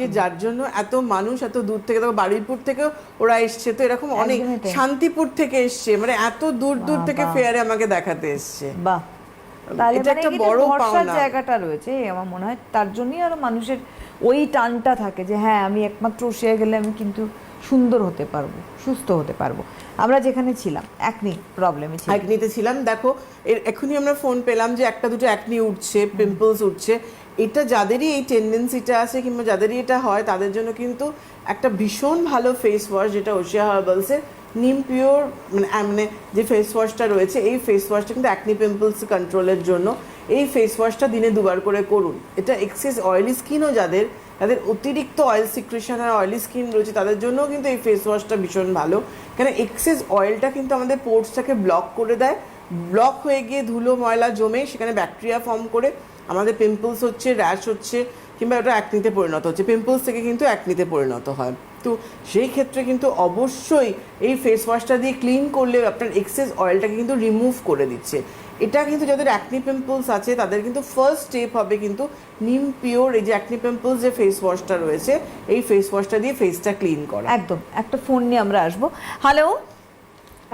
যে যার জন্য এত মানুষ এত দূর থেকে দেখো বারুইপুর থেকেও ওরা এসছে তো এরকম অনেক শান্তিপুর থেকে এসছে মানে এত দূর দূর থেকে ফেয়ারে আমাকে দেখাতে এসছে। বাহ। এটা মানে একটা বড় পাওনা। জায়গাটা রয়েছে আমার মনে হয় তার জন্যই আরও মানুষের ওই টানটা থাকে যে হ্যাঁ আমি একমাত্র সে গেলে আমি কিন্তু সুন্দর হতে পারব সুস্থ হতে পারব। আমরা যেখানে ছিলাম একনি প্রবলেমে ছিলাম। একনিতে ছিলাম দেখো এখনই আমরা ফোন পেলাম যে একটা দুটো একনি উঠছে পিম্পলস উঠছে। এটা যাদেরই এই টেন্ডেন্সিটা আছে কিংবা যাদেরই এটা হয়, তাদের জন্য কিন্তু একটা ভীষণ ভালো ফেস ওয়াশ যেটা ওশিয়া হার্বালসের নিম পিওর মানে মানে যে ফেস ওয়াশটা রয়েছে, এই ফেস ওয়াশটা কিন্তু অ্যাকনি পিম্পলস কন্ট্রোলের জন্য, এই ফেস ওয়াশটা দিনে দুবার করে করুন। এটা এক্সেস অয়েলি স্কিনও যাদের, তাদের অতিরিক্ত অয়েল সিক্রেশন আর অয়েলি স্কিন রয়েছে, তাদের জন্যও কিন্তু এই ফেস ওয়াশটা ভীষণ ভালো। কেন এক্সেস অয়েলটা কিন্তু আমাদের পোর্টসটাকে ব্লক করে দেয় ব্লক হয়ে গিয়ে ধুলো, ময়লা জমে সেখানে ব্যাকটেরিয়া ফর্ম করে আমাদের পিম্পলস হচ্ছে র্যাশ হচ্ছে কিংবা ওটা অ্যাকনিতে পরিণত হচ্ছে। পিম্পলস থেকে কিন্তু অ্যাকনিতে পরিণত হয়। তো সেই ক্ষেত্রে কিন্তু অবশ্যই এই ফেস ওয়াশটা দিয়ে ক্লিন করলে আপনার এক্সেস অয়েলটাকে কিন্তু রিমুভ করে দিচ্ছে। এটা কিন্তু যাদের অ্যাকনি পিম্পলস আছে, তাদের কিন্তু ফার্স্ট স্টেপ হবে কিন্তু নিম পিওর এই যে অ্যাকনি পিম্পলস যে ফেস ওয়াশটা রয়েছে, এই ফেস ওয়াশটা দিয়ে ফেসটা ক্লিন করা। একদম। একটা ফোন নিয়ে আমরা আসব। হ্যালো